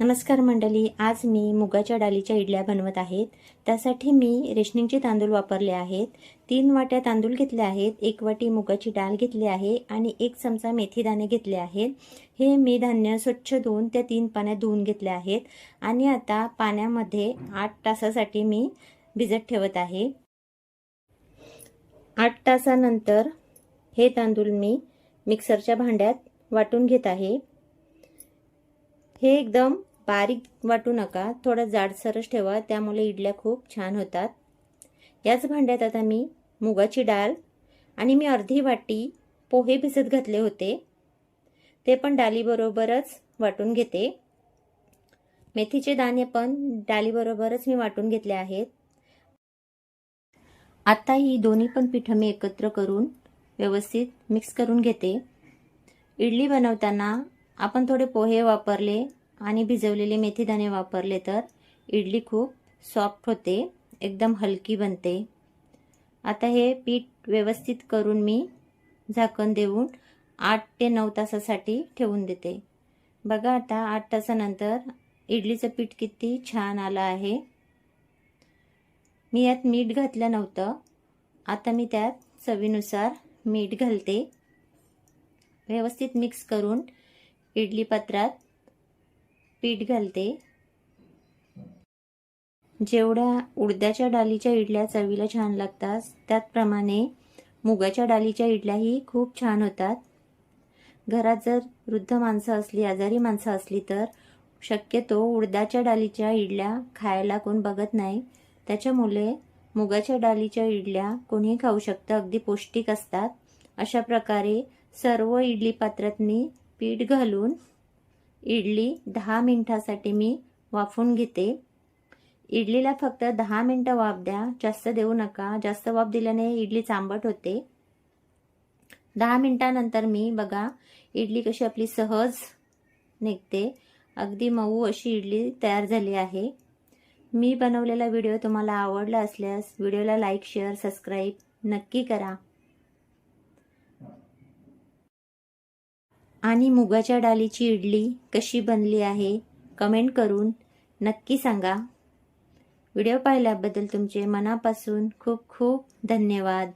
नमस्कार मंडळी आज मी मुगाच्या डालीच्या इडल्या बनवत आहेत. त्यासाठी मी रेशनिंगचे तांदूळ वापरले आहेत. तीन वाट्या तांदूळ घेतले आहेत एक वाटी मुगाची डाळ घेतली आहे आणि एक चमचा मेथी दाणे घेतले आहेत. हे मी धान्य स्वच्छ धुवून त्या तीन पाण्यात धुवून घेतले आहेत आणि आता पाण्यामध्ये आठ तासासाठी मी भिजत ठेवत आहे. आठ तासानंतर हे तांदूळ मी मिक्सरच्या भांड्यात वाटून घेत आहे. हे एकदम बारीक वाटू नका थोडं जाडसरच ठेवा त्यामुळे इडल्या खूप छान होतात. याच भांड्यात आता मी मुगाची डाळ आणि मी अर्धी वाटी पोहे भिजत घातले होते. ते पण डालीबरोबरच वाटून घेते. मेथीचे दाणे पण डालीबरोबरच मी वाटून घेतले आहेत. आता ही दोन्ही पण पिठं मी एकत्र करून व्यवस्थित मिक्स करून घेते. इडली बनवताना आपण थोडे पोहे वापरले आणि भिजवलेले मेथीदाणे वापरले तर इडली खूप सॉफ्ट होते एकदम हलकी बनते. आता हे पीठ व्यवस्थित करून मी झाकण देऊन आठ ते नऊ तासासाठी ठेवून देते. बघा आता आठ तासानंतर इडलीचं पीठ किती छान आलं आहे. मी यात मीठ घातलं नव्हतं. आता मी त्यात चवीनुसार मीठ घालते. व्यवस्थित मिक्स करून इडली पात्रात पीठ घालते. जेवढ्या उडद्याच्या डालीच्या इडल्या चवीला छान लागतात त्याचप्रमाणे मुगाच्या डालीच्या इडल्याही खूप छान होतात. घरात जर वृद्ध माणसं असली आजारी माणसं असली तर शक्यतो उडदाच्या डालीच्या इडल्या खायला कोण बघत नाही. त्याच्यामुळे मुगाच्या डालीच्या इडल्या कोणीही खाऊ शकतं अगदी पौष्टिक असतात. अशा प्रकारे सर्व इडली पात्रात मी पीठ घालून इडली दहा मिनटासाठी मी वाफून घेते. इडलीला फक्त दहा मिनटं वाफ द्या. जास्त देऊ नका. जास्त वाफ दिल्याने इडली चांबट होते. दहा मिनटानंतर मी बघा इडली कशी आपली सहज निघते. अगदी मऊ अशी इडली तयार झाली आहे. मी बनवलेला व्हिडिओ तुम्हाला आवडला असल्यास व्हिडिओला लाईक शेअर सबस्क्राईब नक्की करा. आणि मुगाच्या डाळीची इडली कशी बनली आहे कमेंट करून नक्की सांगा. व्हिडिओ पाहिल्याबद्दल तुमचे मनापासून खूप खूप धन्यवाद.